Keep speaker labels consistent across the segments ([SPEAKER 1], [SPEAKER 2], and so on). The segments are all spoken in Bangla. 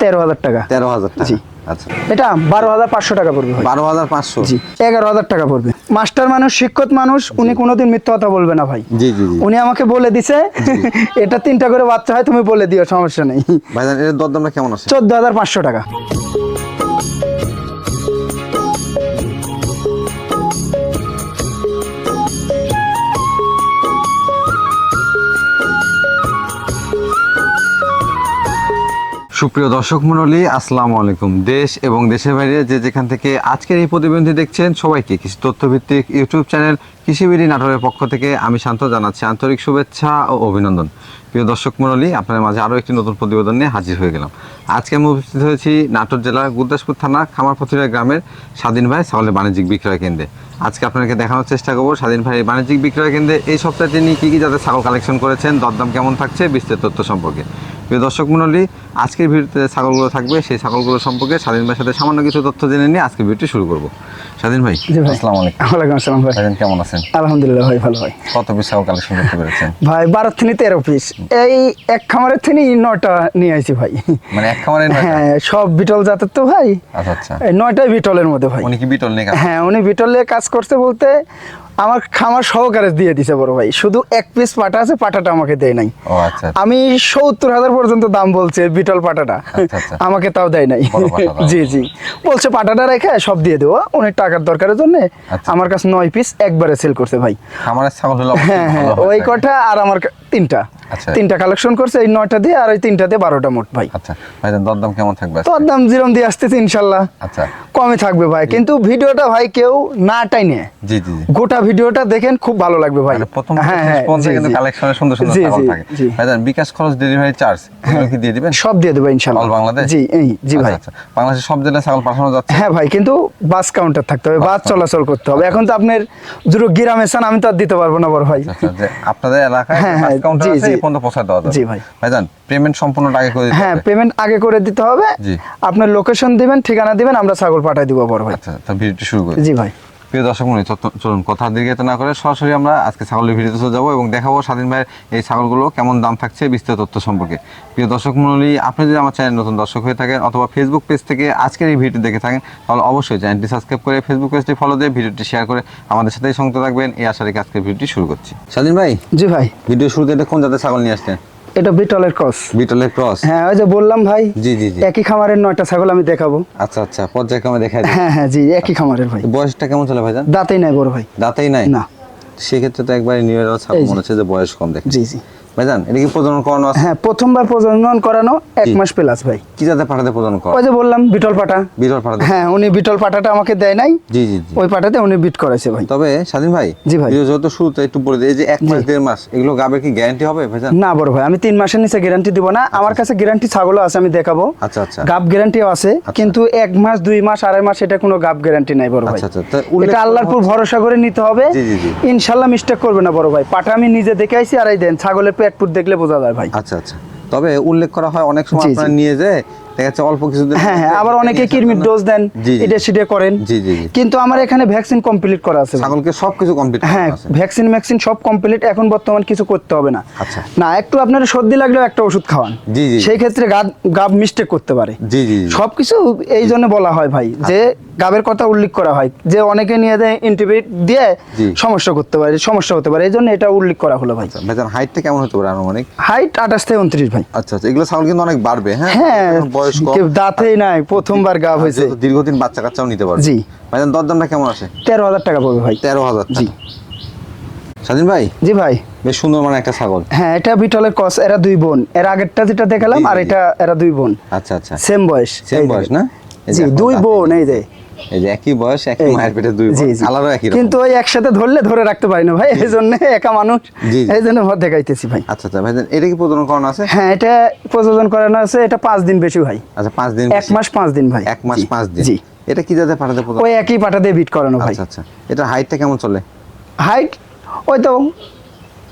[SPEAKER 1] তেরো হাজার টাকা।
[SPEAKER 2] তেরো হাজার
[SPEAKER 1] জি।
[SPEAKER 2] আচ্ছা।
[SPEAKER 1] এটা বারো হাজার পাঁচশো টাকা পড়বে
[SPEAKER 2] বারো হাজার পাঁচশো?
[SPEAKER 1] জি এগারো হাজার টাকা পড়বে। মাস্টার মানুষ শিক্ষক মানুষ উনি কোনোদিন মিথ্যা কথা বলবে না ভাই।
[SPEAKER 2] জি জি
[SPEAKER 1] উনি আমাকে বলে দিছে এটা তিনটা করে বাচ্চা হয় তুমি বলে দিও সমস্যা নেই।
[SPEAKER 2] ভাই এর দরদামটা কেমন আছে?
[SPEAKER 1] চোদ্দ হাজার পাঁচশো টাকা।
[SPEAKER 2] সুপ্রিয় দর্শক মণ্ডলী, আসসালামু আলাইকুম। দেশ এবং দেশের বাইরে যে যেখান থেকে আজকের এই প্রতিবেদনটি দেখছেন, সবাইকে কৃষি তথ্যভিত্তিক ইউটিউব চ্যানেল কৃষিবিড়ি নাটোরের পক্ষ থেকে আমি শান্ত জানাচ্ছি আন্তরিক শুভেচ্ছা ও অভিনন্দন। প্রিয় দর্শক মণ্ডলী, আপনাদের মাঝে আরও একটি নতুন প্রতিবেদন নিয়ে হাজির হয়ে গেলাম। আজকে আমি উপস্থিত হয়েছি নাটোর জেলার গুরদাসপুর থানা, খামারপথিরা গ্রামের স্বাধীন ভাই ছাগলের বাণিজ্যিক বিক্রয় কেন্দ্রে। আজকে আপনাকে দেখানোর চেষ্টা করব স্বাধীন ভাই বাণিজ্যিক বিক্রয় কেন্দ্রে এই সপ্তাহে তিনি কী কী যাদের ছাগল কালেকশন করেছেন দরদাম কেমন থাকছে বিস্তারিত তথ্য সম্পর্কে। প্রিয় দর্শক মণ্ডলী আজকের ভিডিওতে ছাগলগুলো থাকবে সেই ছাগলগুলো সম্পর্কে স্বাধীন ভাইয়ের সাথে সামান্য কিছু তথ্য জেনে নিয়ে আজকে ভিডিওটি শুরু করব। স্বাধীন ভাই। আসসালামু আলাইকুম।
[SPEAKER 1] ওয়ালাইকুম আসসালাম ভাই।
[SPEAKER 2] স্বাধীন কেমন আছেন?
[SPEAKER 1] আলহামদুলিল্লাহ ভাই ভালো ভাই।
[SPEAKER 2] কত পিস ছাগল কালেকশন করতে পেরেছেন?
[SPEAKER 1] ভাই বারো থেকে তেরো পিস এই এক খামারের থেকে নয়টা নিয়ে আইছি ভাই।
[SPEAKER 2] মানে এক খামারে
[SPEAKER 1] হ্যাঁ সব বিটল জাতের তো ভাই।
[SPEAKER 2] আচ্ছা আচ্ছা।
[SPEAKER 1] এই নয়টাই বিটলের মধ্যে ভাই।
[SPEAKER 2] উনি কি বিটল নিয়ে
[SPEAKER 1] হ্যাঁ উনি বিটলে কাজ করতে বলতে আমার খামার সহকারে দিয়ে দিছে বড় ভাই শুধু এক পিস পাটা আছে পাটাটা আমাকে দেয় নাই
[SPEAKER 2] আচ্ছা
[SPEAKER 1] আমি সত্তর হাজার পর্যন্ত দাম বলছে বিটল পাটাটা
[SPEAKER 2] আচ্ছা, আচ্ছা।
[SPEAKER 1] আমাকে তাও দেয় নাই। জি জি বলছে পাটাটা রেখে সব দিয়ে দেবো অনেক টাকার দরকারের জন্য
[SPEAKER 2] আচ্ছা।
[SPEAKER 1] আমার কাছে নয় পিস একবারে সেল করছে ভাই
[SPEAKER 2] অবশ্যই
[SPEAKER 1] হ্যাঁ হ্যাঁ ওই। কটা আর আমার তিনটা।
[SPEAKER 2] আচ্ছা।
[SPEAKER 1] তিনটা কালেকশন করছে এই নয়টা দিয়ে আর ওই তিনটা দিয়ে বারোটা মোট ভাই।
[SPEAKER 2] আচ্ছা ভাইজান দরদাম কেমন থাকবে আজকে?
[SPEAKER 1] তোর দাম জিরম দিয়ে আসতেছে ইনশাল্লাহ।
[SPEAKER 2] আচ্ছা।
[SPEAKER 1] কমে থাকবে ভাই কিন্তু ভিডিওটা ভাই কেউ না টাইনে
[SPEAKER 2] জি জি
[SPEAKER 1] গোটা ভিডিওটা দেখেন খুব ভালো লাগবে ভাই।
[SPEAKER 2] মানে প্রথম
[SPEAKER 1] হ্যাঁ হ্যাঁ
[SPEAKER 2] কিন্তু। কালেকশনে সুন্দর সুন্দর। ভাইজান বিকাশ খরচ ডেলিভারি চার্জ এগুলো কি দিয়ে দিবেন?
[SPEAKER 1] সব দিয়ে দেবো
[SPEAKER 2] অল বাংলাদেশ?
[SPEAKER 1] জি এই জি ভাই।
[SPEAKER 2] আচ্ছা, আচ্ছা। বাংলাদেশের সব জেলায় ছাগল পাঠানো যাচ্ছে?
[SPEAKER 1] হ্যাঁ ভাই কিন্তু বাস কাউন্টার থাকতে হবে বাস চলাচল করতে হবে। এখন তো আপনার দুটো গ্রামে চান আমি তো আর দিতে পারব না বড় ভাই।
[SPEAKER 2] আচ্ছা, আপনাদের এলাকায়
[SPEAKER 1] হ্যাঁ, হ্যাঁ,
[SPEAKER 2] কাউন্টার আছে এই পর্যন্ত পৌঁছে দেওয়া
[SPEAKER 1] জি, ভাই।
[SPEAKER 2] ভাইজান পেমেন্ট সম্পূর্ণ আগে করে দিতে
[SPEAKER 1] হ্যাঁ পেমেন্ট আগে করে দিতে হবে।
[SPEAKER 2] জি।
[SPEAKER 1] আপনার লোকেশন দিবেন ঠিকানা দিবেন আমরা ছাগল পাঠাই দিব বড় ভাই।
[SPEAKER 2] আচ্ছা তো ভিডিওটি শুরু করি।
[SPEAKER 1] জি ভাই।
[SPEAKER 2] প্রিয় দর্শক মনে চলুন কথা দীর্ঘায়িত না করে সরাসরি আমরা আজকে ছাগলের ভিডিওতে চলে যাব এবং দেখাবো স্বাধীন ভাইয়ের এই ছাগলগুলো কেমন দাম থাকছে বিস্তারিত তথ্য সম্পর্কে। প্রিয় দর্শক মন্ডলী আপনি যদি আমার চ্যানেল নতুন দর্শক হয়ে থাকেন অথবা ফেসবুক পেজ থেকে আজকের এই ভিডিও দেখে থাকেন তাহলে অবশ্যই চ্যানেলটি সাবস্ক্রাইব করে ফেসবুক পেজটি ফলো দিয়ে ভিডিওটি শেয়ার করে আমাদের সাথেই সংযুক্ত থাকবেন। এই আশা রেখে আজকের ভিডিওটি শুরু করছি। স্বাধীন ভাই
[SPEAKER 1] জি ভাই।
[SPEAKER 2] ভিডিও শুরুতে এটা কোন জাতের ছাগল নিয়ে আসছেন
[SPEAKER 1] এটা বিটলের ক্রস।
[SPEAKER 2] বিটলের ক্রস?
[SPEAKER 1] হ্যাঁ ওই যে বললাম ভাই
[SPEAKER 2] জি জি জি।
[SPEAKER 1] একই খামারের নয়টা ছাগল আমি দেখাবো।
[SPEAKER 2] আচ্ছা আচ্ছা পর্যায়ক্রমে দেখা যায়
[SPEAKER 1] হ্যাঁ হ্যাঁ জি একই খামারের ভাই।
[SPEAKER 2] বয়সটা কেমন চলে ভাই
[SPEAKER 1] দাঁতেই নাই বড় ভাই।
[SPEAKER 2] দাঁতেই নাই?
[SPEAKER 1] না।
[SPEAKER 2] সেক্ষেত্রে তো একবারে নিউ ইয়ার ছাগল মনে হচ্ছে যে বয়স কম দেখে।
[SPEAKER 1] জি জি।
[SPEAKER 2] ভাইজান এটা কি প্রজনন করানো আছে?
[SPEAKER 1] হ্যাঁ প্রথমবার প্রজনন করানো এক মাস প্লাস ভাই।
[SPEAKER 2] কি জাতে পাঠাতে প্রজনন করা?
[SPEAKER 1] ওই যে বললাম বিটল পাটা।
[SPEAKER 2] বিরল পাঠাতে
[SPEAKER 1] হ্যাঁ উনি বিটল পাটাটা আমাকে দেয় নাই।
[SPEAKER 2] জি জি
[SPEAKER 1] ওই পাটাতে উনি বিট করাইছে ভাই।
[SPEAKER 2] তবে স্বাধীন ভাই
[SPEAKER 1] জি ভাই।
[SPEAKER 2] যত শুরুতে একটু বলে এই যে এক মাস দেড় মাস এগুলো গাবের কি গ্যারান্টি হবে ভাইজান?
[SPEAKER 1] না বড় ভাই আমি তিন মাসের নিচে গ্যারান্টি দিব না। আমার কাছে গ্যারান্টি ছাগলও আছে আমি দেখাবো।
[SPEAKER 2] আচ্ছা আচ্ছা।
[SPEAKER 1] গাব গ্যারান্টিও আছে কিন্তু এক মাস দুই মাস আড়াই মাস এটা কোনো গাব গ্যারান্টি নাই বড় ভাই।
[SPEAKER 2] আচ্ছা আচ্ছা
[SPEAKER 1] এটা আল্লাহর উপর ভরসা করে নিতে হবে।
[SPEAKER 2] জি, জি, জি।
[SPEAKER 1] ইনশাল্লাহ মিস্টেক করবে না বড় ভাই। পাটা আমি নিজে দেখে আইছি আর এই দেন। ছাগলের পেট পুট দেখলে বোঝা যায় ভাই
[SPEAKER 2] আচ্ছা আচ্ছা তবে উল্লেখ করা হয় অনেক সময়। আপনারা নিয়ে যায় দেখা যাচ্ছে অল্প কিছুদিন
[SPEAKER 1] হ্যাঁ হ্যাঁ আবার অনেকে কিরমির ডোজ দেন। এটা সেটা করেন।
[SPEAKER 2] জি জি জি।
[SPEAKER 1] কিন্তু আমার এখানে ভ্যাকসিন কমপ্লিট করা আছে।
[SPEAKER 2] ছাগলকে সবকিছু কমপ্লিট
[SPEAKER 1] হ্যাঁ ভ্যাকসিন সব কমপ্লিট এখন বর্তমান কিছু করতে হবে না।
[SPEAKER 2] আচ্ছা।
[SPEAKER 1] না একটু আপনার সর্দি লাগলেও একটা ওষুধ খাওয়ান।
[SPEAKER 2] জি, জি।
[SPEAKER 1] সেই ক্ষেত্রে গাব গাব মিস্টেক করতে পারে।
[SPEAKER 2] জি জি জি।
[SPEAKER 1] সবকিছু এই জন্য বলা হয় ভাই যে গাবের কথা উল্লেখ করা হয় যে অনেকে নিয়ে দেয় ইন্টিবিউট দিয়ে সমস্যা করতে পারে সমস্যা হতে পারে এই জন্য এটা উল্লেখ করা হলো ভাই।
[SPEAKER 2] ভাইজান হাইটটা কেমন হতে পারে আনুমানিক?
[SPEAKER 1] হাইট আঠাশ থেকে উনত্রিশ ভাই।
[SPEAKER 2] আচ্ছা আচ্ছা এগুলো ছাগল কিন্তু অনেক বাড়বে হ্যাঁ?
[SPEAKER 1] হ্যাঁ
[SPEAKER 2] বয়স কম
[SPEAKER 1] দাঁতেই নাই প্রথমবার গাব হয়েছে।
[SPEAKER 2] দীর্ঘদিন বাচ্চা কাচ্চাও নিতে পারবে।
[SPEAKER 1] জি।
[SPEAKER 2] ভাইজান দরদামটা কেমন আসে
[SPEAKER 1] তেরো হাজার টাকা পড়বে ভাই।
[SPEAKER 2] তেরো হাজার
[SPEAKER 1] জি।
[SPEAKER 2] স্বাধীন ভাই?
[SPEAKER 1] জি ভাই।
[SPEAKER 2] বেশ সুন্দর মানে একটা ছাগল।
[SPEAKER 1] হ্যাঁ এটা বিটলের কস এরা দুই বোন। এর আগেরটা যেটা দেখালাম আর এটা এরা দুই বোন।
[SPEAKER 2] আচ্ছা আচ্ছা।
[SPEAKER 1] সেম বয়স।
[SPEAKER 2] সেম বয়স না?
[SPEAKER 1] জি দুই বোন এই যে।
[SPEAKER 2] এই যে একই বয়স একই মায়ের পেটে দুই। আলাদা একই
[SPEAKER 1] কিন্তু ওই একসাথে ধরলে ধরে রাখতে পারি না ভাই এই জন্য একা মানুষ। এই জন্য দেখাইতেছি ভাই।
[SPEAKER 2] আচ্ছা আচ্ছা ভাই এটা কি প্রজনন করানো আছে?
[SPEAKER 1] হ্যাঁ এটা প্রযোজন করানো আছে এটা পাঁচ দিন বেশি ভাই।
[SPEAKER 2] আচ্ছা পাঁচ দিন
[SPEAKER 1] এক মাস পাঁচ দিন ভাই
[SPEAKER 2] এক মাস পাঁচ দিন।
[SPEAKER 1] জি।
[SPEAKER 2] এটা কি যাতে পাঠাতে
[SPEAKER 1] ওই একই দিয়ে বিট করানো ভাই।
[SPEAKER 2] আচ্ছা আচ্ছা। এটা হাইটটা কেমন চলে?
[SPEAKER 1] হাইট ওই তো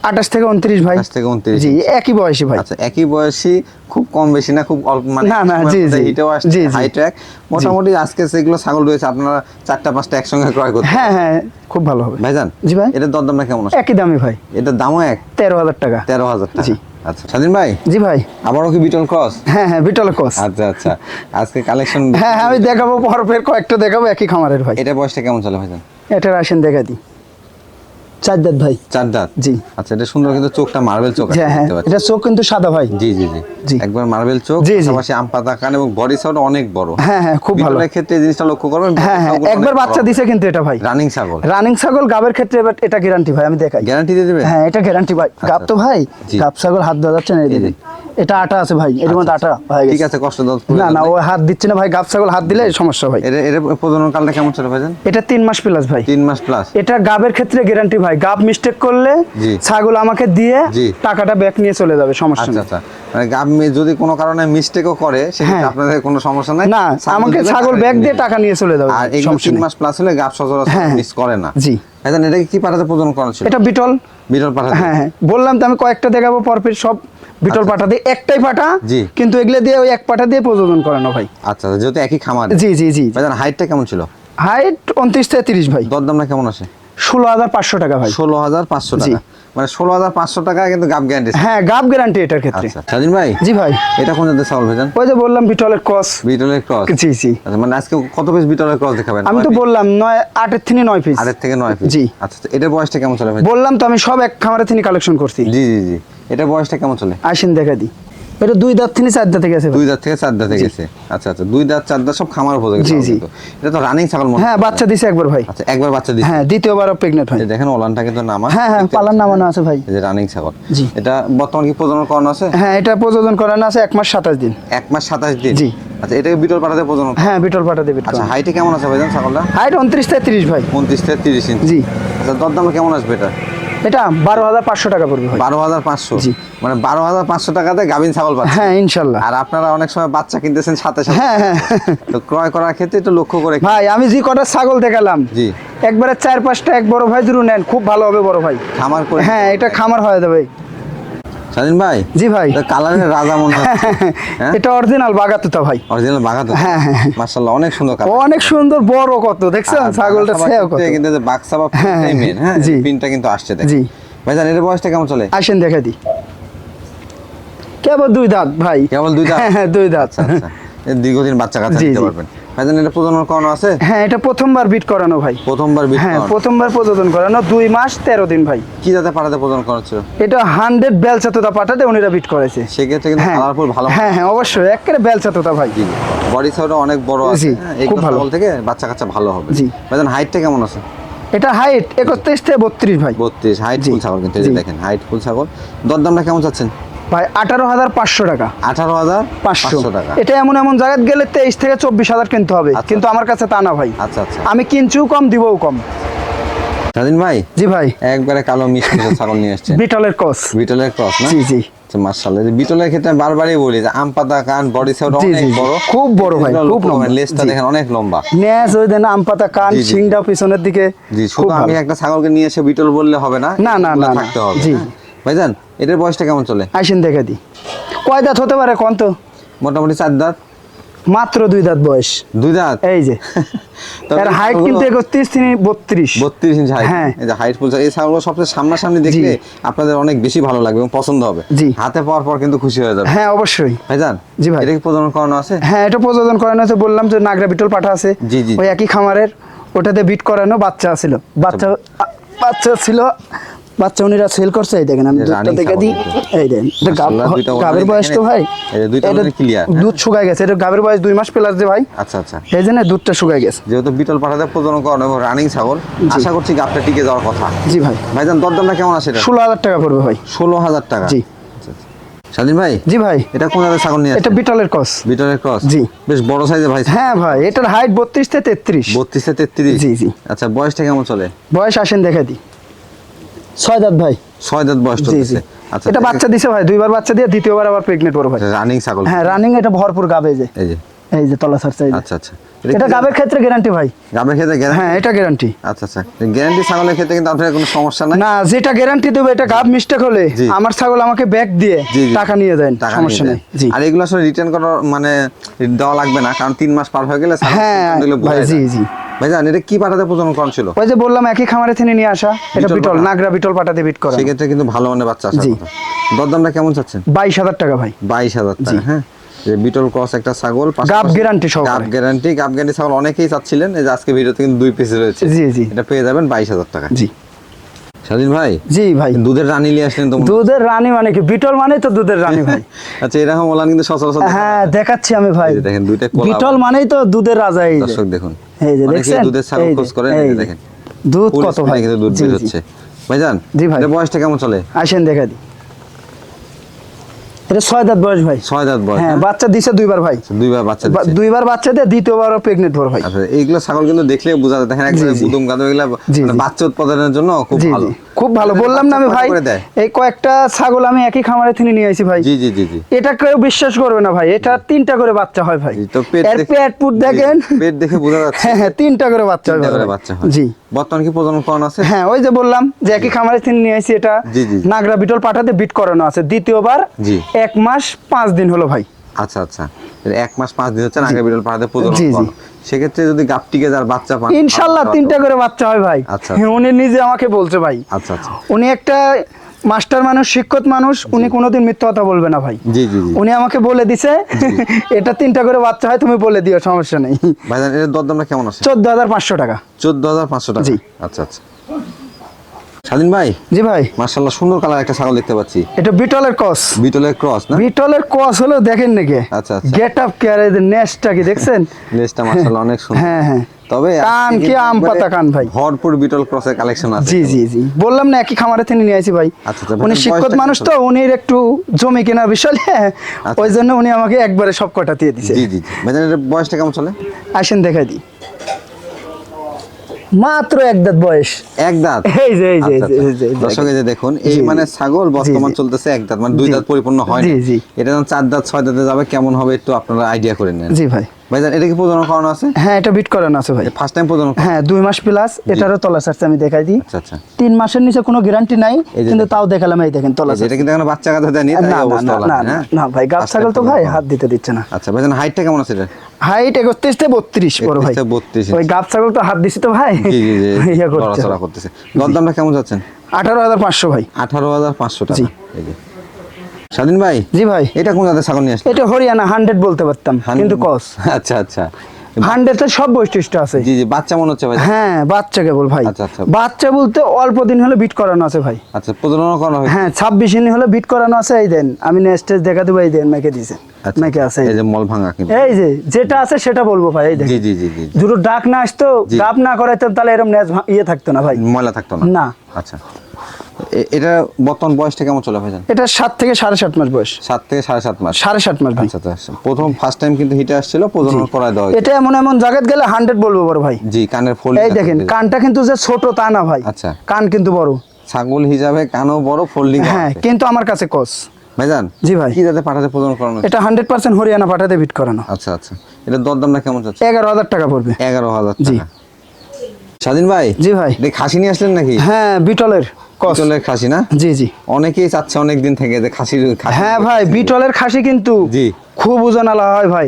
[SPEAKER 1] আঠাশ থেকে উনত্রিশ ভাই।
[SPEAKER 2] 28 থেকে 29
[SPEAKER 1] জি একই বয়সী ভাই।
[SPEAKER 2] আচ্ছা একই বয়সী খুব কম বেশি না খুব অল্প মানে
[SPEAKER 1] না, না, জি,
[SPEAKER 2] মধ্যে
[SPEAKER 1] জি।
[SPEAKER 2] হিটেও আসছে
[SPEAKER 1] জি, জি।
[SPEAKER 2] হাই ট্র্যাক মোটামুটি আজকে যেগুলো ছাগল রয়েছে আপনারা চারটা পাঁচটা একসঙ্গে ক্রয় করতে
[SPEAKER 1] হ্যাঁ হ্যাঁ খুব ভালো হবে।
[SPEAKER 2] ভাইজান
[SPEAKER 1] জি ভাই?
[SPEAKER 2] এটার দরদামটা কেমন আছে?
[SPEAKER 1] একই দামি ভাই।
[SPEAKER 2] এটার দামও এক।
[SPEAKER 1] তেরো হাজার টাকা।
[SPEAKER 2] তেরো হাজার টাকা।
[SPEAKER 1] জি।
[SPEAKER 2] আচ্ছা স্বাধীন ভাই?
[SPEAKER 1] জি ভাই।
[SPEAKER 2] আবারও কি বিটল ক্রস
[SPEAKER 1] হ্যাঁ হ্যাঁ বিটল কস
[SPEAKER 2] আচ্ছা আচ্ছা। আজকে কালেকশন
[SPEAKER 1] হ্যাঁ হ্যাঁ আমি দেখাবো পরপের কয়েকটা দেখাবো একই খামারের ভাই।
[SPEAKER 2] এটা বয়সটা কেমন চলে ভাইজান?
[SPEAKER 1] এটা আসেন দেখা দিই। চার দাঁত ভাই।
[SPEAKER 2] চার দাঁত
[SPEAKER 1] জি।
[SPEAKER 2] আচ্ছা এটা সুন্দর কিন্তু চোখটা মার্বেল চোখ
[SPEAKER 1] হ্যাঁ হ্যাঁ এটা চোখ কিন্তু সাদা ভাই।
[SPEAKER 2] জি জি জি। একবার মার্বেল চোখ। পাশাপাশি আম পাতা কান এবং বডি সাউন্ড অনেক বড়।
[SPEAKER 1] হ্যাঁ, হ্যাঁ, খুব ভালো।
[SPEAKER 2] এর ক্ষেত্রে জিনিসটা লক্ষ্য করবেন
[SPEAKER 1] হ্যাঁ হ্যাঁ একবার বাচ্চা দিছে কিন্তু এটা ভাই।
[SPEAKER 2] রানিং ছাগল।
[SPEAKER 1] রানিং ছাগল গাবের ক্ষেত্রে এবার এটা গ্যারান্টি ভাই আমি দেখাই।
[SPEAKER 2] গ্যারান্টি দিয়ে দেবে
[SPEAKER 1] হ্যাঁ এটা গ্যারান্টি ভাই। গাব তো ভাই। গাব ছাগল হাত ধরা যাচ্ছে না এই। এটা আটা আছে ভাই এর মধ্যে আটা হয়ে
[SPEAKER 2] ঠিক আছে কষ্ট দাও
[SPEAKER 1] না না ও হাত দিচ্ছে না ভাই গাব ছাগল হাত দিলে সমস্যা ভাই।
[SPEAKER 2] এর এর প্রজনন কালটা কেমন চলে ভাইজান?
[SPEAKER 1] এটা তিন মাস প্লাস ভাই।
[SPEAKER 2] তিন মাস প্লাস
[SPEAKER 1] এটা গাবের ক্ষেত্রে গ্যারান্টি ভাই। গাব মিস্টেক করলে ছাগল আমাকে দিয়ে টাকাটা ব্যাক নিয়ে চলে যাবে সমস্যা
[SPEAKER 2] আচ্ছা
[SPEAKER 1] নেই।
[SPEAKER 2] আচ্ছা। মানে গাব যদি কোনো কারণে মিস্টেকও করে সেক্ষেত্রে
[SPEAKER 1] হ্যাঁ।
[SPEAKER 2] আপনাদের কোনো সমস্যা নাই।
[SPEAKER 1] না আমাকে ছাগল ব্যাগ দিয়ে টাকা নিয়ে চলে যাবে
[SPEAKER 2] আর
[SPEAKER 1] সমস্যা
[SPEAKER 2] তিন মাস প্লাস হলে গাব সচরাচর
[SPEAKER 1] হ্যাঁ।
[SPEAKER 2] মিস করে না।
[SPEAKER 1] জি।
[SPEAKER 2] ভাইজান এটা কি পাঠাতে প্রদান করা ছিল?
[SPEAKER 1] এটা বিটল।
[SPEAKER 2] বিটল পাঠাতে।
[SPEAKER 1] হ্যাঁ হ্যাঁ। বললাম তো আমি কয়েকটা দেখাবো পরপর সব বিটল পাঠা দিয়ে একটাই পাঠা
[SPEAKER 2] জি।
[SPEAKER 1] কিন্তু এগুলো দিয়ে ওই এক পাঠা দিয়ে প্রজনন করানো ভাই।
[SPEAKER 2] আচ্ছা আচ্ছা, যেহেতু একই খামার।
[SPEAKER 1] জি জি জি।
[SPEAKER 2] হাইটটা কেমন ছিল?
[SPEAKER 1] হাইট উনত্রিশ থেকে তিরিশ ভাই।
[SPEAKER 2] দরদামটা কেমন আছে?
[SPEAKER 1] ষোলো হাজার পাঁচশো টাকা ভাই।
[SPEAKER 2] ষোলো হাজার পাঁচশো। টাকা। মানে ষোলো হাজার পাঁচশো টাকা কিন্তু গাব গ্যারান্টি
[SPEAKER 1] হ্যাঁ গাব গ্যারান্টি এটার ক্ষেত্রে।
[SPEAKER 2] সাজিন ভাই?
[SPEAKER 1] জি ভাই।
[SPEAKER 2] এটা কোন জাতের চাউল ভেজান
[SPEAKER 1] ওই যে বললাম বিটলের ক্রস।
[SPEAKER 2] বিটলের ক্রস?
[SPEAKER 1] জি জি।
[SPEAKER 2] আচ্ছা মানে আজকে কত পিস বিটলের ক্রস দেখাবেন?
[SPEAKER 1] আমি তো বললাম নয় আটের থেকে নয় পিস
[SPEAKER 2] আটের থেকে নয় পিস
[SPEAKER 1] জি।
[SPEAKER 2] আচ্ছা আচ্ছা, এটার বয়সটা কেমন চলে
[SPEAKER 1] বললাম তো আমি সব এক খামারে থেকে কালেকশন করছি।
[SPEAKER 2] জি জি জি। এটার বয়সটা কেমন চলে?
[SPEAKER 1] আসেন দেখা দিই। এটা দুই দাঁত থেকে চার দাঁতে গেছে
[SPEAKER 2] দুই দাঁত থেকে চার দাঁতে গেছে। আচ্ছা আচ্ছা দুই দাঁত চার দাঁত সব খামার উপযোগী
[SPEAKER 1] জি, জি।
[SPEAKER 2] এটা তো রানিং ছাগল
[SPEAKER 1] হ্যাঁ বাচ্চা দিছে একবার ভাই।
[SPEAKER 2] আচ্ছা একবার বাচ্চা দিচ্ছে
[SPEAKER 1] হ্যাঁ দ্বিতীয়বারও প্রেগনেন্ট হয়।
[SPEAKER 2] দেখেন ওলানটা কিন্তু নামা
[SPEAKER 1] হ্যাঁ হ্যাঁ পালার নামানো আছে ভাই।
[SPEAKER 2] যে রানিং ছাগল।
[SPEAKER 1] জি।
[SPEAKER 2] এটা বর্তমান কি প্রজনন করানো আছে?
[SPEAKER 1] হ্যাঁ এটা প্রযোজন করানো আছে এক মাস সাতাশ দিন।
[SPEAKER 2] এক মাস সাতাশ দিন?
[SPEAKER 1] জি।
[SPEAKER 2] আচ্ছা এটাকে বিটল পাঠাতে প্রজনন
[SPEAKER 1] হ্যাঁ বিটল পাঠা দেবে
[SPEAKER 2] আচ্ছা হাইটে কেমন আছে ভাইজান ছাগলটা?
[SPEAKER 1] হাইট উনত্রিশ থেকে তিরিশ ভাই।
[SPEAKER 2] উনত্রিশ থেকে তিরিশ ইঞ্চি।
[SPEAKER 1] জি।
[SPEAKER 2] আচ্ছা দরদাম কেমন আসবে এটা?
[SPEAKER 1] এটা বারো হাজার পাঁচশো টাকা পড়বে
[SPEAKER 2] বারো হাজার পাঁচশো?
[SPEAKER 1] জি।
[SPEAKER 2] মানে বারো হাজার পাঁচশো টাকাতে গাভিন ছাগল পাচ্ছে
[SPEAKER 1] হ্যাঁ ইনশাল্লাহ।
[SPEAKER 2] আর আপনারা অনেক সময় বাচ্চা কিনতেছেন সাথে সাথে।
[SPEAKER 1] হ্যাঁ হ্যাঁ।
[SPEAKER 2] তো ক্রয় করার ক্ষেত্রে একটু লক্ষ্য করে
[SPEAKER 1] ভাই আমি যে কটা ছাগল দেখালাম
[SPEAKER 2] জি।
[SPEAKER 1] একবারে চার পাঁচটা এক বড় ভাই জুড়ু নেন খুব ভালো হবে বড় ভাই।
[SPEAKER 2] খামার করে
[SPEAKER 1] হ্যাঁ এটা খামার হয়ে যাবে।
[SPEAKER 2] স্বাধীন ভাই?
[SPEAKER 1] জি ভাই।
[SPEAKER 2] কালারের রাজা মনে হ্যাঁ?
[SPEAKER 1] এটা অরিজিনাল বাগাতুতা ভাই।
[SPEAKER 2] অরিজিনাল বাঘাতো
[SPEAKER 1] হ্যাঁ, হ্যাঁ, হ্যাঁ।
[SPEAKER 2] অনেক সুন্দর কালার
[SPEAKER 1] অনেক সুন্দর বড় কত দেখছেন? ছাগলটা সেও কত।
[SPEAKER 2] কিন্তু যে বাক্সা বা মেন হ্যাঁ। পিনটা কিন্তু আসছে দেখ
[SPEAKER 1] জি।
[SPEAKER 2] ভাইজান এর বয়সটা কেমন চলে?
[SPEAKER 1] আসেন দেখা দি। কেবল দুই দাঁত ভাই।
[SPEAKER 2] কেবল দুই দাঁত?
[SPEAKER 1] হ্যাঁ দুই দাঁত।
[SPEAKER 2] আচ্ছা আচ্ছা। দীর্ঘদিন বাচ্চা কাচ্চা দিতে পারবেন। ভাইজান এটা প্রজনন করানো আছে?
[SPEAKER 1] হ্যাঁ এটা প্রথমবার বিট করানো ভাই।
[SPEAKER 2] প্রথমবার বিট
[SPEAKER 1] হ্যাঁ প্রথমবার প্রযোজন করানো দুই মাস তেরো দিন ভাই।
[SPEAKER 2] কি জাতে পাঠাতে প্রজনন করা
[SPEAKER 1] এটা হান্ড্রেড বেলচাতোতা পাঠাতে উনিরা বিট করেছে
[SPEAKER 2] সেক্ষেত্রে কিন্তু
[SPEAKER 1] হ্যাঁ।
[SPEAKER 2] কালারফুল ভালো
[SPEAKER 1] হ্যাঁ হ্যাঁ অবশ্যই একেবারে বেলচাতোতা ভাই।
[SPEAKER 2] বডি সাইডও অনেক বড় আছে।
[SPEAKER 1] খুব ভালো।
[SPEAKER 2] থেকে বাচ্চা কাচ্চা ভালো হবে।
[SPEAKER 1] জি।
[SPEAKER 2] ভাইজান হাইটটা কেমন আছে?
[SPEAKER 1] এটা হাইট একত্রিশ থেকে বত্রিশ ভাই।
[SPEAKER 2] বত্রিশ হাইট
[SPEAKER 1] জি,
[SPEAKER 2] ফুল ছাগল কিন্তু
[SPEAKER 1] জি।
[SPEAKER 2] দেখেন হাইট ফুল ছাগল। দরদামটা কেমন চাচ্ছেন?
[SPEAKER 1] ভাই আঠারো হাজার পাঁচশো টাকা।
[SPEAKER 2] আঠারো হাজার
[SPEAKER 1] পাঁচশো
[SPEAKER 2] টাকা।
[SPEAKER 1] এটা এমন এমন জায়গায় গেলে তেইশ থেকে চব্বিশ হাজার কিনতে হবে।
[SPEAKER 2] আচ্ছা।
[SPEAKER 1] কিন্তু আমার কাছে তা না ভাই।
[SPEAKER 2] আচ্ছা আচ্ছা।
[SPEAKER 1] আমি কিনছিও কম দিবও কম।
[SPEAKER 2] স্বাধীন ভাই?
[SPEAKER 1] জি ভাই।
[SPEAKER 2] একবারে কালো মিষ্টি ছাগল নিয়ে আসছে।
[SPEAKER 1] বিটলের কস
[SPEAKER 2] বিটলের ক্রস না?
[SPEAKER 1] জি জি।
[SPEAKER 2] আচ্ছা মার্শাল্লাহ বিটলের ক্ষেত্রে আমি বারবারই বলি যে আম পাতা কান বডি সাইড অনেক
[SPEAKER 1] জি, জি।
[SPEAKER 2] বড়।
[SPEAKER 1] খুব বড় ভাই,
[SPEAKER 2] এগুলো
[SPEAKER 1] খুব লম্বা।
[SPEAKER 2] লেজটা দেখেন অনেক লম্বা।
[SPEAKER 1] ওই দেন আম পাতা কান। পিছনের দিকে
[SPEAKER 2] জি শুধু আমি একটা ছাগলকে নিয়ে এসে বিটল বললে হবে না
[SPEAKER 1] না, না, না, না।
[SPEAKER 2] থাকতে হবে।
[SPEAKER 1] জি।
[SPEAKER 2] ভাইজান এটার বয়সটা কেমন চলে?
[SPEAKER 1] আইসেন দেখে দি। কয় দাঁত হতে পারে কোন তো?
[SPEAKER 2] মোটামুটি চার দাঁত।
[SPEAKER 1] মাত্র দুই দাঁত বয়স।
[SPEAKER 2] দুই দাঁত?
[SPEAKER 1] এই যে। এর হাইট কিন্তু একত্রিশ তিনি বত্রিশ।
[SPEAKER 2] বত্রিশ ইঞ্চ হাইট
[SPEAKER 1] হ্যাঁ।
[SPEAKER 2] এই যে হাইট ফুল এই ছাগলগুলো সবচেয়ে সামনাসামনি দেখলে আপনাদের অনেক বেশি ভালো লাগবে এবং পছন্দ হবে।
[SPEAKER 1] জি।
[SPEAKER 2] হাতে পাওয়ার পর কিন্তু খুশি হয়ে যাবে।
[SPEAKER 1] হ্যাঁ অবশ্যই।
[SPEAKER 2] ভাইজান
[SPEAKER 1] জি ভাই।
[SPEAKER 2] এটা কি প্রজনন করানো আছে?
[SPEAKER 1] হ্যাঁ এটা প্রযোজন করানো আছে। বললাম যে নাগরা বিটল পাঠা আছে।
[SPEAKER 2] জি, জি।
[SPEAKER 1] ওই একই খামারের। ওটাতে বিট করানো বাচ্চা ছিল। বাচ্চা বাচ্চা ছিল বাচ্চা উনিরা সেল করছে এই দেখেন আমি দুধটা দেখে দিই। এই গাব- গাবের বয়স তো ভাই? দুধ শুকায় গেছে এটা গাবের বয়স দুই মাস প্লাস যে ভাই।
[SPEAKER 2] আচ্ছা আচ্ছা।
[SPEAKER 1] এই জন্য দুধটা শুকায় গেছে।
[SPEAKER 2] যেহেতু বিটল পাঠাতে প্রজনন করানো রানিং ছাগল আশা করছি গাপটা টিকে যাওয়ার কথা?
[SPEAKER 1] জি ভাই।
[SPEAKER 2] ভাইজান দরদামটা কেমন আছে এটা?
[SPEAKER 1] ষোলো হাজার টাকা পড়বে ভাই।
[SPEAKER 2] ষোলো হাজার টাকা?
[SPEAKER 1] জি।
[SPEAKER 2] আচ্ছা, আচ্ছা। স্বাধীন ভাই
[SPEAKER 1] জি ভাই।
[SPEAKER 2] এটা কোন জাতের ছাগল নিয়ে
[SPEAKER 1] এটা বিটলের কস
[SPEAKER 2] বিটলের ক্রস?
[SPEAKER 1] জি।
[SPEAKER 2] বেশ বড় সাইজের ভাই।
[SPEAKER 1] হ্যাঁ ভাই এটার হাইট বত্রিশ থেকে তেত্রিশ।
[SPEAKER 2] বত্রিশ থেকে তেত্রিশ?
[SPEAKER 1] জি, জি।
[SPEAKER 2] আচ্ছা বয়সটা কেমন চলে?
[SPEAKER 1] বয়স আসেন দেখা দিই। ছয় দাঁত ভাই।
[SPEAKER 2] ছয় দাঁত বয়স আচ্ছা
[SPEAKER 1] এটা বাচ্চা দিছে ভাই দুইবার বাচ্চা দিয়ে দ্বিতীয়বার আবার প্রেগনেন্ট বড় ভাই।
[SPEAKER 2] রানিং ছাগল।
[SPEAKER 1] হ্যাঁ রানিং এটা ভরপুর গাবে যে।
[SPEAKER 2] এই যে।
[SPEAKER 1] এই যে তলা এই
[SPEAKER 2] আচ্ছা আচ্ছা।
[SPEAKER 1] এটা গাবের ক্ষেত্রে গ্যারান্টি ভাই।
[SPEAKER 2] গাবের ক্ষেত্রে গ্যারান্টি
[SPEAKER 1] হ্যাঁ এটা গ্যারান্টি
[SPEAKER 2] আচ্ছা আচ্ছা। গ্যারান্টি ছাগলের ক্ষেত্রে কিন্তু আপনার কোনো সমস্যা নাই?
[SPEAKER 1] না যেটা গ্যারান্টি দেবে এটা গাব মিস্টেক হলে আমার ছাগল আমাকে ব্যাগ দিয়ে। টাকা নিয়ে দেন সমস্যা নেই।
[SPEAKER 2] আর এগুলো আসলে রিটার্ন করার মানে দেওয়া লাগবে না কারণ তিন মাস পার হয়ে গেলে
[SPEAKER 1] হ্যাঁ, ভাই, জি। জি।
[SPEAKER 2] ভাইজান এটা কি পাঠাতে প্রজনন করানো ছিল?
[SPEAKER 1] ওই যে বললাম একই খামারে থেকে নিয়ে আসা। এটা
[SPEAKER 2] বিটল
[SPEAKER 1] নাগরা বিটল পাটাতে বিট করা
[SPEAKER 2] সেক্ষেত্রে কিন্তু ভালো মানের বাচ্চা। কথা দরদামটা কেমন চাচ্ছেন?
[SPEAKER 1] বাইশ হাজার টাকা ভাই।
[SPEAKER 2] বাইশ হাজার টাকা হ্যাঁ। যে বিটল ক্রস একটা ছাগল
[SPEAKER 1] গাব সহকারে।
[SPEAKER 2] গাব গ্যারান্টি গাব গ্যারান্টি ছাগল অনেকেই চাচ্ছিলেন এই যে আজকে ভিডিওতে কিন্তু দুই পিস রয়েছে।
[SPEAKER 1] জি, জি।
[SPEAKER 2] এটা পেয়ে যাবেন বাইশ হাজার টাকা।
[SPEAKER 1] জি।
[SPEAKER 2] স্বাধীন ভাই?
[SPEAKER 1] জি ভাই।
[SPEAKER 2] দুধের রানী নিয়ে আসলেন তো
[SPEAKER 1] দুধের রানী মানে কি? বিটল মানে তো দুধের রানী ভাই।
[SPEAKER 2] আচ্ছা এরকম ওলান কিন্তু সচরাচর
[SPEAKER 1] হ্যাঁ দেখাচ্ছি আমি ভাই।
[SPEAKER 2] দেখেন দুইটা
[SPEAKER 1] বিটল মানেই তো দুধের রাজা এই
[SPEAKER 2] দর্শক দেখুন।
[SPEAKER 1] এই যে দেখছেন?
[SPEAKER 2] দুধের ছাগল খোঁজ করেন এই। দেখেন।
[SPEAKER 1] দুধ কত ভাই?
[SPEAKER 2] কিন্তু দুধ বের। হচ্ছে। ভাইজান
[SPEAKER 1] জি ভাই।
[SPEAKER 2] এটা বয়সটা কেমন চলে?
[SPEAKER 1] আসেন দেখা দি এটা ছয় দাঁত বয়স ভাই।
[SPEAKER 2] ছয় দাঁত বয়স
[SPEAKER 1] হ্যাঁ
[SPEAKER 2] হ্যাঁ?
[SPEAKER 1] বাচ্চা দিছে দুইবার ভাই।
[SPEAKER 2] দুইবার বাচ্চা দিচ্ছে
[SPEAKER 1] দুইবার বাচ্চা দিয়ে দ্বিতীয়বার ভাই।
[SPEAKER 2] আচ্ছা এইগুলো ছাগল কিন্তু দেখলে বোঝা যায়। দেখেন
[SPEAKER 1] জি।
[SPEAKER 2] গুদম এগুলা মানে। বাচ্চা উৎপাদনের জন্য খুব ভালো।
[SPEAKER 1] খুব ভালো। বললাম না আমি ভাই? এই কয়েকটা ছাগল আমি একই খামারে থেকে নিয়ে আসি ভাই।
[SPEAKER 2] জি জি জি
[SPEAKER 1] এটা কেউ বিশ্বাস করবে না ভাই। এটা তিনটা করে বাচ্চা হয় ভাই।
[SPEAKER 2] তো পেট
[SPEAKER 1] এর পেট পুট দেখেন।
[SPEAKER 2] পেট দেখে বোঝা যাচ্ছে।
[SPEAKER 1] হ্যাঁ হ্যাঁ তিনটা করে বাচ্চা হয়।
[SPEAKER 2] বাচ্চা হয়।
[SPEAKER 1] জি।
[SPEAKER 2] বর্তমান কি প্রজনন করানো আছে
[SPEAKER 1] হ্যাঁ ওই যে বললাম যে একই খামারে তিনি নিয়ে আসি এটা। নাগরা বিটল পাঠাতে বিট করানো আছে দ্বিতীয়বার
[SPEAKER 2] জি।
[SPEAKER 1] এক মাস পাঁচ দিন হলো ভাই
[SPEAKER 2] আচ্ছা আচ্ছা এক মাস পাঁচ দিন হচ্ছে নাগা বিড়াল পাহাড়ে প্রজনন। করানো। সেক্ষেত্রে যদি গাপটিকে যার বাচ্চা পান
[SPEAKER 1] ইনশাল্লাহ তিনটা করে বাচ্চা হয় ভাই
[SPEAKER 2] আচ্ছা।
[SPEAKER 1] হ্যাঁ, উনি নিজে আমাকে বলছে ভাই
[SPEAKER 2] আচ্ছা আচ্ছা
[SPEAKER 1] উনি একটা মাস্টার মানুষ শিক্ষক মানুষ উনি কোনোদিন মিথ্যা কথা বলবে না ভাই।
[SPEAKER 2] জি জি
[SPEAKER 1] উনি আমাকে বলে দিছে এটা তিনটা করে বাচ্চা হয় তুমি বলে দিও সমস্যা নেই।
[SPEAKER 2] ভাইজান এর দরদামটা কেমন আছে?
[SPEAKER 1] চোদ্দ হাজার পাঁচশো টাকা।
[SPEAKER 2] চোদ্দ হাজার পাঁচশো টাকা?
[SPEAKER 1] জি।
[SPEAKER 2] আচ্ছা আচ্ছা। স্বাধীন ভাই?
[SPEAKER 1] জি ভাই।
[SPEAKER 2] মার্শাল্লাহ সুন্দর কালার একটা ছাগল দেখতে পাচ্ছি।
[SPEAKER 1] এটা বিটলের কস
[SPEAKER 2] বিটলের ক্রস না?
[SPEAKER 1] বিটলের কস হলো দেখেন নাকি?
[SPEAKER 2] আচ্ছা, আচ্ছা।
[SPEAKER 1] গেট আপ কেয়ার নেস্টটা কি দেখছেন?
[SPEAKER 2] লেজটা মার্শাল্লাহ অনেক সুন্দর।
[SPEAKER 1] হ্যাঁ হ্যাঁ।
[SPEAKER 2] তবে
[SPEAKER 1] কান কি আম পাতা কান ভাই।
[SPEAKER 2] ভরপুর বিটল ক্রসের কালেকশন আছে
[SPEAKER 1] জি জি জি। বললাম না একই খামারে থেকে নিয়ে আসি ভাই।
[SPEAKER 2] আচ্ছা, আচ্ছা,
[SPEAKER 1] উনি শিক্ষক মানুষ তো উনি একটু জমি কেনা বিষয়।
[SPEAKER 2] আচ্ছা।
[SPEAKER 1] ওই জন্য উনি আমাকে একবারে সব কটা দিয়ে দিছে।
[SPEAKER 2] জি জি ভাইজান এর বয়সটা কেমন চলে?
[SPEAKER 1] আসেন দেখাই দিই। মাত্র এক দাঁত বয়স।
[SPEAKER 2] এক দাঁত?
[SPEAKER 1] এই যে এই যে
[SPEAKER 2] দর্শক এই যে দেখুন এই মানে ছাগল বর্তমান। চলতেছে এক দাঁত মানে দুই দাঁত পরিপূর্ণ হয়
[SPEAKER 1] জি, জি।
[SPEAKER 2] এটা যখন চার দাঁত ছয় দাঁতে যাবে কেমন হবে একটু আপনারা আইডিয়া করে নেন।
[SPEAKER 1] জি ভাই।
[SPEAKER 2] ভাইজান এটা কি প্রজনন করানো আছে?
[SPEAKER 1] হ্যাঁ এটা বিট করানো আছে ভাই।
[SPEAKER 2] ফার্স্ট টাইম প্রজনন
[SPEAKER 1] হ্যাঁ দুই মাস প্লাস এটারও তলা সারছে আমি দেখাই দিই।
[SPEAKER 2] আচ্ছা আচ্ছা।
[SPEAKER 1] তিন মাসের নিচে কোনো গ্যারান্টি নাই কিন্তু তাও দেখালাম এই দেখেন তলা
[SPEAKER 2] এটা কিন্তু এখন বাচ্চা কাছে দেয়নি
[SPEAKER 1] না না না না
[SPEAKER 2] হ্যাঁ?
[SPEAKER 1] ভাই গাব ছাগল তো ভাই হাত দিতে দিচ্ছে না।
[SPEAKER 2] আচ্ছা ভাইজান হাইটটা কেমন আছে এটা?
[SPEAKER 1] হাইট একত্রিশ থেকে বত্রিশ বড় ভাই।
[SPEAKER 2] 31 থেকে 32
[SPEAKER 1] ওই গাব ছাগল তো হাত দিছি তো ভাই। ইয়ে
[SPEAKER 2] করতেছে। দরদামটা কেমন যাচ্ছেন?
[SPEAKER 1] আঠারো হাজার পাঁচশো ভাই।
[SPEAKER 2] আঠারো হাজার পাঁচশো টাকা। স্বাধীন ভাই?
[SPEAKER 1] জি ভাই।
[SPEAKER 2] এটা কোন জাতের ছাগল নিয়ে আসলে
[SPEAKER 1] এটা হরিয়ানা হান্ড্রেড বলতে পারতাম কিন্তু কস
[SPEAKER 2] আচ্ছা আচ্ছা।
[SPEAKER 1] হান্ড্রেডের সব বৈশিষ্ট্য আছে।
[SPEAKER 2] জি জি বাচ্চা মনে হচ্ছে ভাই।
[SPEAKER 1] হ্যাঁ বাচ্চা কেবল ভাই।
[SPEAKER 2] আচ্ছা, আচ্ছা।
[SPEAKER 1] বাচ্চা বলতে অল্প দিন হলে বিট করানো আছে ভাই।
[SPEAKER 2] আচ্ছা প্রজনন করা হয়েছে।
[SPEAKER 1] হ্যাঁ ছাব্বিশ দিন হলে বিট করানো আছে এই দেন আমি নেক্সট দেখা দেবো এই দেন মেকে দিছে
[SPEAKER 2] আচ্ছা
[SPEAKER 1] মেকে আছে।
[SPEAKER 2] এই যে মল ভাঙা কিন্তু।
[SPEAKER 1] এই যে যেটা আছে সেটা বলব ভাই এই দেখ
[SPEAKER 2] জি জি জি জি
[SPEAKER 1] দুটো ডাক না আসতো। ডাব না করাইতাম তাহলে এরকম ইয়ে থাকতো না ভাই।
[SPEAKER 2] ময়লা থাকতো না।
[SPEAKER 1] না।
[SPEAKER 2] আচ্ছা। এটা বর্তমান বয়সটা কেমন চলে ভাইজান?
[SPEAKER 1] এটা সাত থেকে সাড়ে সাত মাস বয়স।
[SPEAKER 2] সাত থেকে সাড়ে সাত মাস।
[SPEAKER 1] সাড়ে সাত মাস
[SPEAKER 2] আচ্ছা আচ্ছা প্রথম ফার্স্ট টাইম কিন্তু হিটে আসছিল প্রজনন করায় দেওয়া
[SPEAKER 1] এটা এমন এমন জায়গায় গেলে হান্ড্রেড বলব বড় ভাই।
[SPEAKER 2] জি কানের ফোল
[SPEAKER 1] এই দেখেন কানটা কিন্তু যে ছোট তা না ভাই।
[SPEAKER 2] আচ্ছা।
[SPEAKER 1] কান কিন্তু বড়।
[SPEAKER 2] ছাগল হিসাবে কানও বড় ফোল্ডিং
[SPEAKER 1] হ্যাঁ কিন্তু আমার কাছে কস
[SPEAKER 2] ভাইজান
[SPEAKER 1] জি ভাই।
[SPEAKER 2] কি যাতে পাঠাতে প্রজনন করানো
[SPEAKER 1] এটা হান্ড্রেড পার্সেন্ট হরিয়ানা পাঠাতে বিট করানো।
[SPEAKER 2] আচ্ছা আচ্ছা। এটা দরদামটা কেমন যাচ্ছে?
[SPEAKER 1] এগারো হাজার টাকা পড়বে।
[SPEAKER 2] এগারো হাজার
[SPEAKER 1] জি।
[SPEAKER 2] স্বাধীন ভাই?
[SPEAKER 1] জি ভাই।
[SPEAKER 2] এটা খাসি নিয়ে আসলেন নাকি?
[SPEAKER 1] হ্যাঁ বিটলের।
[SPEAKER 2] বিটলের খাসি না?
[SPEAKER 1] জি জি।
[SPEAKER 2] অনেকেই চাচ্ছে অনেক দিন থেকে যে খাসির
[SPEAKER 1] হ্যাঁ ভাই বিটলের খাসি কিন্তু
[SPEAKER 2] জি।
[SPEAKER 1] খুব ওজন আলা হয় ভাই।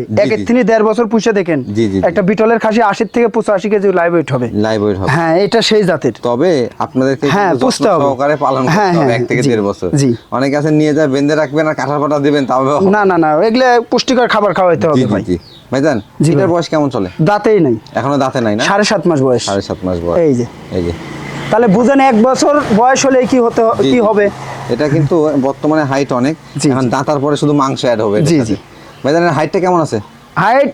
[SPEAKER 1] তিনি দেড় বছর পুষে দেখেন। একটা বিটলের খাসি আশির থেকে পঁচাশি কেজি লাইভ ওয়েট হবে।
[SPEAKER 2] লাইভ ওয়েট হবে।
[SPEAKER 1] হ্যাঁ এটা সেই জাতের।
[SPEAKER 2] তবে আপনাদেরকে
[SPEAKER 1] হ্যাঁ, পুষতে হবে।
[SPEAKER 2] সহকারে পালন করতে
[SPEAKER 1] হ্যাঁ,
[SPEAKER 2] হবে
[SPEAKER 1] হ্যাঁ,
[SPEAKER 2] এক থেকে দেড় বছর।
[SPEAKER 1] জি।
[SPEAKER 2] অনেকে আছে নিয়ে যায় বেঁধে রাখবেন আর কাঁঠাল পাটা দিবেন তাও
[SPEAKER 1] না না না এগুলো পুষ্টিকর খাবার খাওয়াইতে হবে ভাই।
[SPEAKER 2] জি। ভাইজান
[SPEAKER 1] জি
[SPEAKER 2] এটার বয়স কেমন চলে?
[SPEAKER 1] দাঁতেই নাই।
[SPEAKER 2] এখনও দাঁতে নাই না?
[SPEAKER 1] সাড়ে সাত মাস বয়স।
[SPEAKER 2] সাড়ে সাত মাস বয়স।
[SPEAKER 1] এই যে।
[SPEAKER 2] এই যে।
[SPEAKER 1] তাহলে বুঝেন এক বছর বয়স হলে কি হতে কি হবে?
[SPEAKER 2] এটা কিন্তু বর্তমানে হাইট অনেক। এখন দাঁতার পরে শুধু মাংস অ্যাড হবে
[SPEAKER 1] জি, জি।
[SPEAKER 2] ভাইজানের হাইটটা কেমন আছে?
[SPEAKER 1] হাইট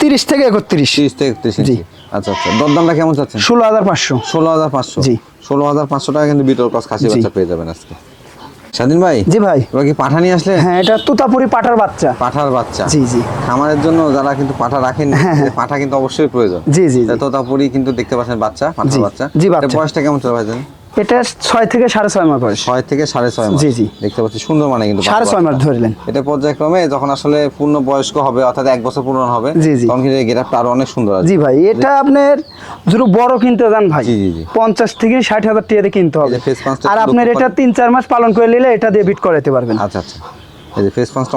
[SPEAKER 1] তিরিশ থেকে একত্রিশ।
[SPEAKER 2] তিরিশ থেকে একত্রিশ
[SPEAKER 1] জি।
[SPEAKER 2] আচ্ছা আচ্ছা। দরদামটা কেমন চাচ্ছেন?
[SPEAKER 1] ষোলো হাজার পাঁচশো।
[SPEAKER 2] ষোলো হাজার পাঁচশো।
[SPEAKER 1] জি।
[SPEAKER 2] ষোলো হাজার পাঁচশো টাকা কিন্তু বিটল ক্রস খাসি বাচ্চা পেয়ে যাবেন আজকে। স্বাধীন ভাই
[SPEAKER 1] জি ভাই
[SPEAKER 2] এবার কি পাঠা নিয়ে আসলে
[SPEAKER 1] হ্যাঁ এটা তুতাপুরি পাঠার বাচ্চা
[SPEAKER 2] পাঠার বাচ্চা
[SPEAKER 1] জি, জি।
[SPEAKER 2] খামারের জন্য যারা কিন্তু পাঠা রাখেন
[SPEAKER 1] হ্যাঁ, হ্যাঁ।
[SPEAKER 2] পাঠা কিন্তু অবশ্যই প্রয়োজন
[SPEAKER 1] জি, জি।
[SPEAKER 2] তোতাপুরি কিন্তু দেখতে পাচ্ছেন বাচ্চা পাঠার বাচ্চা
[SPEAKER 1] জি, বাচ্চা।
[SPEAKER 2] বয়সটা কেমন চলে ভাইজান
[SPEAKER 1] এটা ছয় থেকে সাড়ে ছয় মাস বয়স।
[SPEAKER 2] ছয় থেকে সাড়ে ছয় মাস।
[SPEAKER 1] জি, জি।
[SPEAKER 2] দেখতে পাচ্ছি সুন্দর মানে কিন্তু
[SPEAKER 1] সাড়ে ছয় মাস ধরলেন।
[SPEAKER 2] এটা পর্যায়ক্রমে যখন আসলে পূর্ণ বয়স্ক হবে অর্থাৎ এক বছর পূর্ণ হবে
[SPEAKER 1] জি, জি।
[SPEAKER 2] তখন কিন্তু গেটআপটা আরও অনেক সুন্দর আছে।
[SPEAKER 1] জি ভাই এটা আপনার যদি বড় কিনতে যান ভাই।
[SPEAKER 2] জি, জি।
[SPEAKER 1] পঞ্চাশ থেকে ষাট হাজার টাকা দিয়ে কিনতে হবে। আর আপনার এটা তিন চার মাস পালন করে নিলে এটা দিয়ে বিট করাতে পারবেন।
[SPEAKER 2] আচ্ছা আচ্ছা।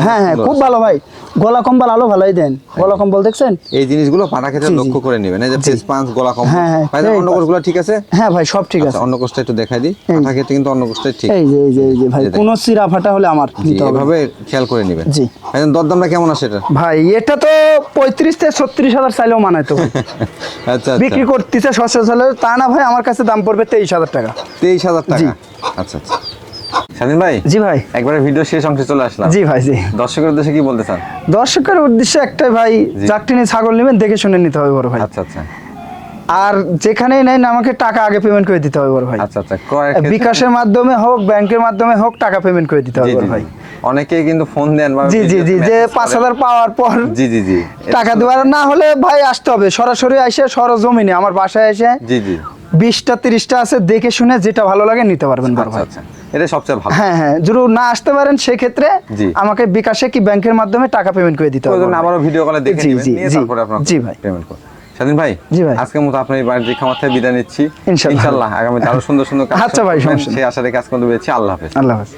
[SPEAKER 1] হ্যাঁ হ্যাঁ খুব ভালো ভাই। গলা কম্বল আলো ভালোই দেন। গলা কম্বল দেখছেন?
[SPEAKER 2] এই জিনিসগুলো পাটা ক্ষেত্রে
[SPEAKER 1] জি, জি।
[SPEAKER 2] লক্ষ্য করে নেবেন। এই যে ফেস পাঁচ গলা কম ভাই অন্য কোষগুলো ঠিক আছে?
[SPEAKER 1] হ্যাঁ ভাই সব ঠিক আছে।
[SPEAKER 2] অন্য কোষটা একটু দেখাই দিই।
[SPEAKER 1] এই।
[SPEAKER 2] ক্ষেত্রে কিন্তু অন্য কোষটাই ঠিক।
[SPEAKER 1] এই যে এই যে এই যে ভাই
[SPEAKER 2] এই যে
[SPEAKER 1] ফাটা হলে আমার নিতে হবে।
[SPEAKER 2] এভাবে খেয়াল করে নেবেন।
[SPEAKER 1] জি।
[SPEAKER 2] ভাই দরদামটা কেমন আছে এটা?
[SPEAKER 1] ভাই এটা তো পঁয়ত্রিশ থেকে ছত্রিশ হাজার চাইলেও মানায় তো।
[SPEAKER 2] আচ্ছা
[SPEAKER 1] বিক্রি
[SPEAKER 2] আচ্ছা
[SPEAKER 1] করতেছে সস্তা চাইলেও তা না ভাই আমার কাছে দাম পড়বে তেইশ হাজার টাকা।
[SPEAKER 2] তেইশ হাজার
[SPEAKER 1] জি।
[SPEAKER 2] টাকা। আচ্ছা আচ্ছা। স্বাধীন ভাই?
[SPEAKER 1] জি ভাই।
[SPEAKER 2] একবারে ভিডিও শেষ অংশে চলে আসলাম।
[SPEAKER 1] জি ভাই জি।
[SPEAKER 2] দর্শকের উদ্দেশ্যে কি বলতে চান?
[SPEAKER 1] দর্শকের উদ্দেশ্যে একটাই ভাই। চারটিনি ছাগল নেবেন দেখে শুনে নিতে হবে বড় ভাই।
[SPEAKER 2] আচ্ছা আচ্ছা।
[SPEAKER 1] আর যেখানেই নেন আমাকে টাকা আগে পেমেন্ট করে দিতে হবে বড় ভাই।
[SPEAKER 2] আচ্ছা আচ্ছা
[SPEAKER 1] বিকাশের মাধ্যমে হোক ব্যাংকের মাধ্যমে হোক টাকা পেমেন্ট করে দিতে হবে বড় ভাই।
[SPEAKER 2] জি। অনেকেই কিন্তু ফোন দেন
[SPEAKER 1] জি জি জি যে পাঁচ হাজার পাওয়ার পর
[SPEAKER 2] জি জি জি।
[SPEAKER 1] টাকা দেওয়ার না হলে ভাই আসতে হবে। সরাসরি এসে সরজমিনে আমার বাসায় এসে
[SPEAKER 2] জি জি।
[SPEAKER 1] বিশটা তিরিশটা আছে দেখে শুনে যেটা ভালো লাগে নিতে পারবেন
[SPEAKER 2] আচ্ছা আচ্ছা এটা সবচেয়ে ভালো
[SPEAKER 1] হ্যাঁ হ্যাঁ যদি না আসতে পারেন সেক্ষেত্রে। আমাকে বিকাশে কি ব্যাংকের মাধ্যমে টাকা পেমেন্ট করে দিতে হবে।
[SPEAKER 2] আবারও ভিডিও কলে দেখে নিয়ে। তারপরে আপনার
[SPEAKER 1] জি ভাই।
[SPEAKER 2] পেমেন্ট করুন স্বাধীন ভাই
[SPEAKER 1] জি ভাই।
[SPEAKER 2] আজকের মতো আপনার এই বাড়ির খামার থেকে বিদায় নিচ্ছি।
[SPEAKER 1] ইনশাল্লাহ
[SPEAKER 2] আগামী আরও সুন্দর সুন্দর কাজ
[SPEAKER 1] আচ্ছা ভাই, সমস্যা
[SPEAKER 2] সেই আশা রেখে আজকে বেরোচ্ছি আল্লাহ হাফেজ
[SPEAKER 1] আল্লাহ হাফেজ